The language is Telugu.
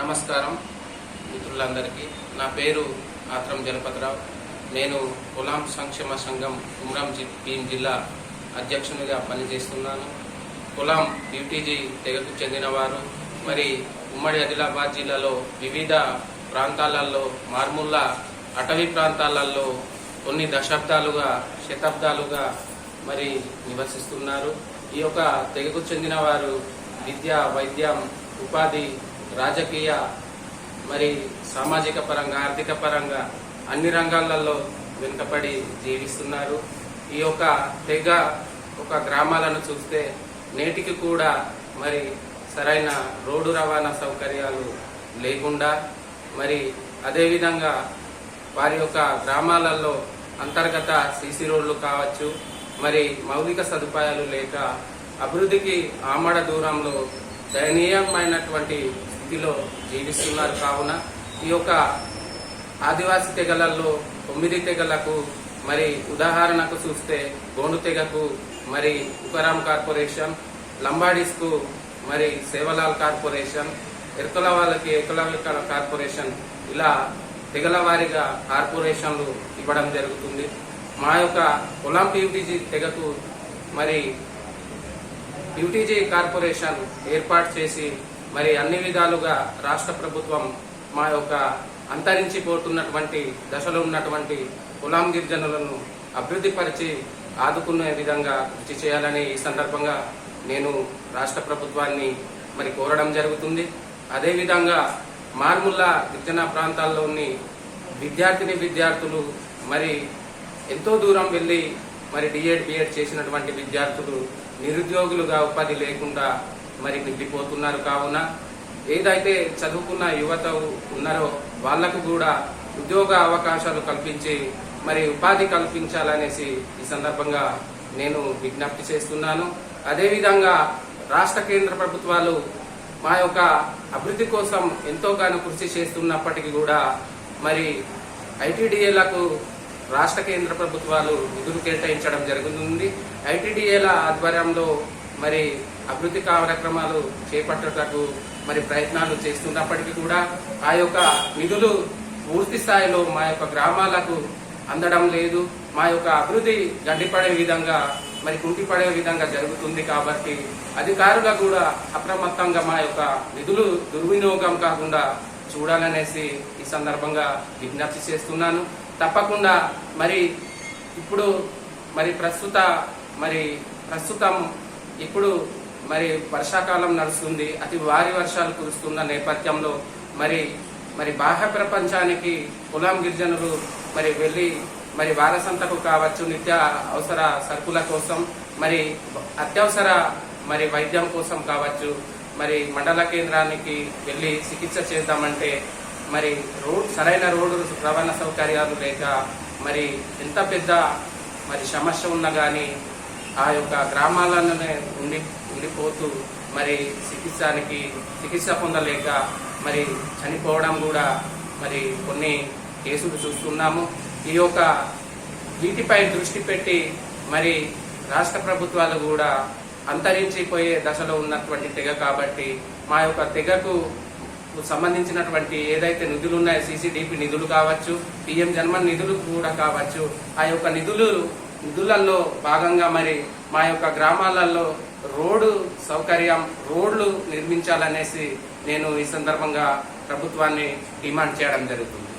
నమస్కారం మిత్రులందరికీ. నా పేరు ఆత్రం జలపతిరావు నేను కులాం సంక్షేమ సంఘం కుమ్రం భీం జిల్లా అధ్యక్షునిగా పనిచేస్తున్నాను. కులాం యూటీజీ తెగకు చెందినవారు. మరి ఉమ్మడి ఆదిలాబాద్ జిల్లాలో వివిధ ప్రాంతాలలో మార్ముల్ల అటవీ ప్రాంతాలలో కొన్ని దశాబ్దాలుగా శతాబ్దాలుగా మరి నివసిస్తున్నారు. ఈ యొక్క తెగకు చెందిన వారు విద్య వైద్యం ఉపాధి రాజకీయ మరి సామాజిక పరంగా ఆర్థిక పరంగా అన్ని రంగాలలో వెనుకబడి జీవిస్తున్నారు. ఈ యొక్క తెగ ఒక గ్రామాలను చూస్తే నేటికి కూడా మరి సరైన రోడ్డు రవాణా సౌకర్యాలు లేకుండా మరి అదేవిధంగా వారి యొక్క గ్రామాలలో అంతర్గత సీసీ రోడ్లు కావచ్చు మరి మౌలిక సదుపాయాలు లేక అభివృద్ధికి ఆమడ దూరంలో దయనీయమైనటువంటి స్థితిలో జీవిస్తున్నారు కావున ఈ యొక్క ఆదివాసీ తెగలలో తొమ్మిది తెగలకు మరి ఉదాహరణకు చూస్తే గోండు తెగకు మరి ఉకరాం కార్పొరేషన్ లంబాడీస్కు మరి సేవలాల్ కార్పొరేషన్ ఎరుకల వాళ్ళకి ఎరుకల కార్పొరేషన్ ఇలా తెగల వారిగా కార్పొరేషన్లు ఇవ్వడం జరుగుతుంది. మా యొక్క పొలం పీవీటీజీ తెగకు మరి యూటీజీ కార్పొరేషన్ ఏర్పాటు చేసి మరి అన్ని విధాలుగా రాష్ట్ర ప్రభుత్వం మా యొక్క అంతరించిపోతున్నటువంటి దశలో ఉన్నటువంటి కులాం గిరిజనులను అభివృద్ధిపరిచి ఆదుకునే విధంగా కృషి చేయాలని ఈ సందర్భంగా నేను రాష్ట్ర ప్రభుత్వాన్ని మరి కోరడం జరుగుతుంది. అదేవిధంగా మార్ముల్లా గిరిజన ప్రాంతాల్లోని విద్యార్థిని విద్యార్థులు మరి ఎంతో దూరం వెళ్ళి మరి డిఎడ్ బిఎడ్ చేసినటువంటి విద్యార్థులు నిరుద్యోగులుగా ఉపాధి లేకుండా మరి నిండిపోతున్నారు. కావున ఏదైతే చదువుకున్న యువత ఉన్నారో వాళ్ళకు కూడా ఉద్యోగ అవకాశాలు కల్పించి మరి ఉపాధి కల్పించాలనేసి ఈ సందర్భంగా నేను విజ్ఞప్తి చేస్తున్నాను. అదేవిధంగా రాష్ట్ర కేంద్ర ప్రభుత్వాలు మా యొక్క అభివృద్ధి కోసం ఎంతోగానో కృషి చేస్తున్నప్పటికీ కూడా మరి ఐటీడీఏలకు రాష్ట్ర కేంద్ర ప్రభుత్వాలు నిధులు కేటాయించడం జరుగుతుంది. ఐటీడీఏల ఆధ్వర్యంలో మరి అభివృద్ధి కార్యక్రమాలు చేపట్టటకు మరి ప్రయత్నాలు చేస్తున్నప్పటికీ కూడా ఆ యొక్క నిధులు పూర్తి స్థాయిలో మా యొక్క గ్రామాలకు అందడం లేదు. మా యొక్క అభివృద్ధి గండిపడే విధంగా మరి కుంటిపడే విధంగా జరుగుతుంది కాబట్టి అధికారులు కూడా అప్రమత్తంగా మా యొక్క నిధులు దుర్వినియోగం కాకుండా చూడాలనేసి ఈ సందర్భంగా విజ్ఞప్తి చేస్తున్నాను. తప్పకుండా మరి ఇప్పుడు మరి ప్రస్తుత మరి ప్రస్తుతం ఇప్పుడు మరి వర్షాకాలం నడుస్తుంది అతి భారీ వర్షాలు కురుస్తున్న నేపథ్యంలో మరి మరి బాహ్య ప్రపంచానికి కులాం గిరిజనులు మరి వెళ్ళి మరి వారసంతకు కావచ్చు నిత్య అవసర సరుకుల కోసం మరి అత్యవసర మరి వైద్యం కోసం కావచ్చు మరి మండల కేంద్రానికి వెళ్ళి చికిత్స చేద్దామంటే మరి రోడ్ సరైన రోడ్డు రవాణా సౌకర్యాలు లేక మరి ఎంత పెద్ద మరి సమస్య ఉన్నా కానీ ఆ యొక్క గ్రామాలలోనే ఉండి ఉండిపోతూ మరి చికిత్సానికి చికిత్స పొందలేక మరి చనిపోవడం కూడా మరి కొన్ని కేసులు చూస్తున్నాము. ఈ యొక్క వీటిపై దృష్టి పెట్టి మరి రాష్ట్ర ప్రభుత్వాలు కూడా అంతరించిపోయే దశలో ఉన్నటువంటి తెగ కాబట్టి మా యొక్క తెగకు సంబంధించినటువంటి ఏదైతే నిధులు ఉన్నాయో సీసీడీపీ నిధులు కావచ్చు పిఎం జన్మన్ నిధులు కూడా కావచ్చు ఆ యొక్క నిధులు నిధులలో భాగంగా మరి మా యొక్క గ్రామాలలో రోడ్డు సౌకర్యం రోడ్లు నిర్మించాలనేసి నేను ఈ సందర్భంగా ప్రభుత్వాన్ని డిమాండ్ చేయడం జరుగుతుంది.